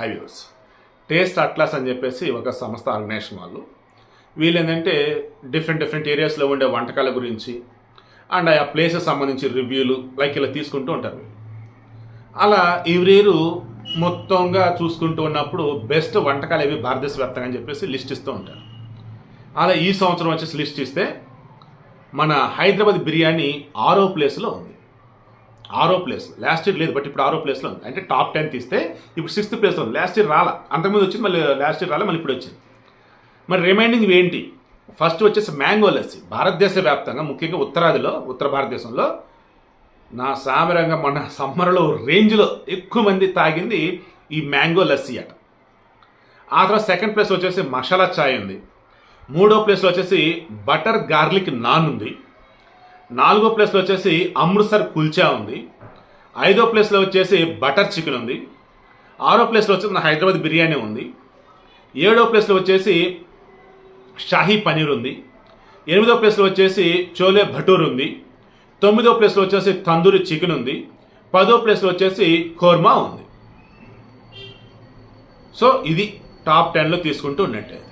హైవ్యూస్ taste atlas అని చెప్పేసి ఒక సంస్థ ఆర్గనైజేషన్ వాళ్ళు. వీళ్ళు ఏంటంటే డిఫరెంట్ డిఫరెంట్ ఏరియాస్లో ఉండే వంటకాల గురించి అండ్ ఆ ప్లేసెస్ సంబంధించి రివ్యూలు లైక్ ఇలా తీసుకుంటూ ఉంటారు అలా ఎవ్రీ మొత్తంగా చూసుకుంటూ ఉన్నప్పుడు బెస్ట్ వంటకాలు ఏవి భారతదేశ వ్యాప్తంగా అని చెప్పేసి లిస్ట్ ఇస్తూ ఉంటారు. అలా ఈ సంవత్సరం వచ్చేసి లిస్ట్ ఇస్తే మన హైదరాబాద్ బిర్యానీ ఆరో ప్లేస్లో ఉంది. ఆరో ప్లేస్. లాస్ట్ ఇయర్ లేదు బట్ ఇప్పుడు ఆరో ప్లేస్లో ఉంది. అంటే టాప్ టెన్ తీస్తే ఇప్పుడు సిక్స్త్ ప్లేస్లో ఉంది. లాస్ట్ ఇయర్ రాలా. అంతకుముందు వచ్చింది మళ్ళీ లాస్ట్ ఇయర్ రాలా మళ్ళీ ఇప్పుడు వచ్చింది. మరి రిమైండింగ్ ఏంటి? ఫస్ట్ వచ్చేసి మ్యాంగో లస్సీ భారతదేశ వ్యాప్తంగా ముఖ్యంగా ఉత్తరాదిలో ఉత్తర భారతదేశంలో నా సామరంగా మన సమ్మర్లో రేంజ్లో ఎక్కువ మంది తాగింది ఈ మ్యాంగో లస్సీ అట. ఆ తర్వాత సెకండ్ ప్లేస్ వచ్చేసి మసాలా చాయ్ ఉంది. మూడో ప్లేస్లో వచ్చేసి బటర్ గార్లిక్ నాన్ ఉంది. నాలుగో ప్లేస్లో వచ్చేసి అమృత్సర్ కుల్చా ఉంది. ఐదో ప్లేస్లో వచ్చేసి బటర్ చికెన్ ఉంది. ఆరో ప్లేస్లో వచ్చేసి మన హైదరాబాద్ బిర్యానీ ఉంది. ఏడో ప్లేస్లో వచ్చేసి షాహీ పనీర్ ఉంది. ఎనిమిదో ప్లేస్లో వచ్చేసి చోలే భటూర్ ఉంది. తొమ్మిదో ప్లేస్లో వచ్చేసి తందూరి చికెన్ ఉంది. పదో ప్లేస్లో వచ్చేసి కోర్మా ఉంది. సో ఇది టాప్ టెన్లో తీసుకుంటూ ఉన్నట్టయితే.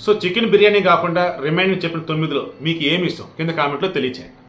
సో చికెన్ బిర్యానీ కాకుండా రిమైనింగ్ చెప్పిన తొమ్మిదిలో మీకు ఏమి ఇష్టం? కింద కామెంట్లో తెలియచేయండి.